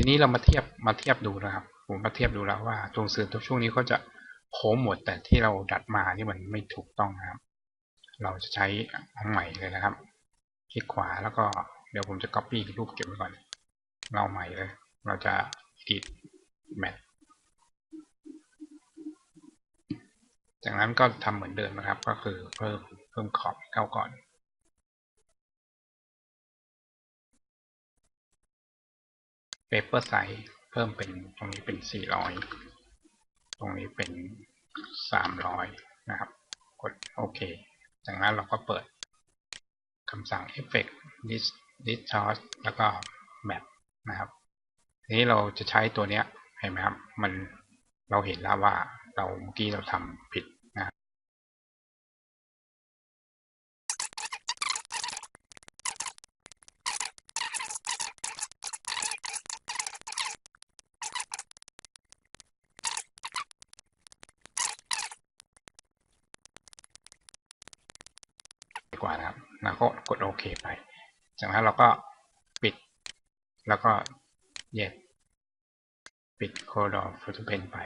ทีนี้เรามาเทียบมาเทียบดูนะครับ ผมมาเทียบดูแล้วว่าตรงสื่อตัวช่วงนี้ก็จะโค้งหมดแต่ที่เราดัดมานี่มันไม่ถูกต้องนะครับ เราจะใช้อันใหม่เลยนะครับ คลิกขวาแล้วก็เดี๋ยวผมจะ copy รูปเก็บไว้ก่อน เราใหม่เลย เราจะ edit map จากนั้นก็ทำเหมือนเดิมนะครับ ก็คือเพิ่มเพิ่มขอบเข้าก่อน paper size เพิ่มเป็นตรงนี้เป็น 400 ตรงนี้เป็น 300 นะครับ กดโอเค จากนั้นเราก็เปิดคำสั่ง effect Dis- distort แล้วก็ map นะครับทีนี้เราจะใช้ตัวเนี้ยเห็นไหมครับ มันเราเห็นแล้วว่าเราเมื่อกี้เราทำผิดนะครับ ดี กว่านะครับแล้วก็กดโอเคไปจากนั้นเราก็ปิด แล้วก็เย็ดปิดโคดอฟ o ต o เพนไป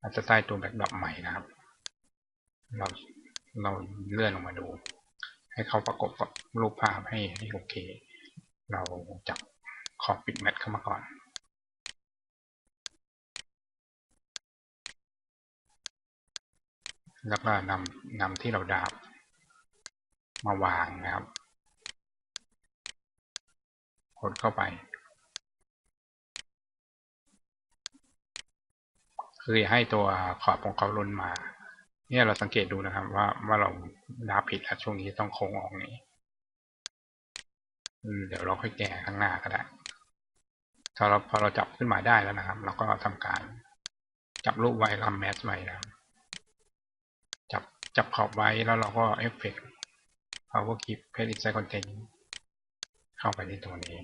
อาจจะใต้ตัวแบ็กดรอปใหม่นะครับ เราเราเลื่อนลงมาดู ให้เขาประกบกับรูปภาพให้ให้โอเค เราจับขอบปิดแมทเข้ามาก่อนแล้วก็นำนำที่เราดาบ มาวางนะครับ กดเข้าไป คือให้ตัวขอบของเขาล้นมา เนี่ยเราสังเกตดูนะครับ ว่าว่าเราดาบผิดแล้วช่วงนี้ต้องโค้งออกนี้เดี๋ยวเราค่อยแก้ข้างหน้าก็ได้พอเราพอเราจับขึ้นมาได้แล้วนะครับ เราก็ทำการจับรูปไว้ทำแมสไว้นะครับจับจับขอบไว้แล้วเราก็เอฟเฟกต์ power keep paste inside content เข้าไปในตัวนี้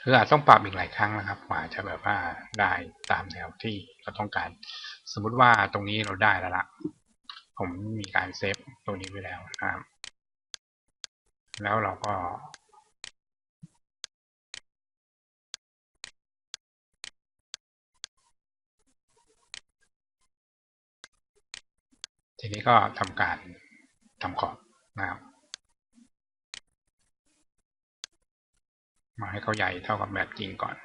คืออาจต้องปรับอีกหลายครั้งนะครับกว่าจะแบบว่าได้ตามแนวที่เราต้องการ สมมุติว่าตรงนี้เราได้แล้วละผมมีการเซฟตัวนี้ไว้แล้วนะครับ แล้วเราก็ ทีนี้ก็ทำการทำขอบนะครับ มาให้เขาใหญ่เท่ากับแบบจริงก่อน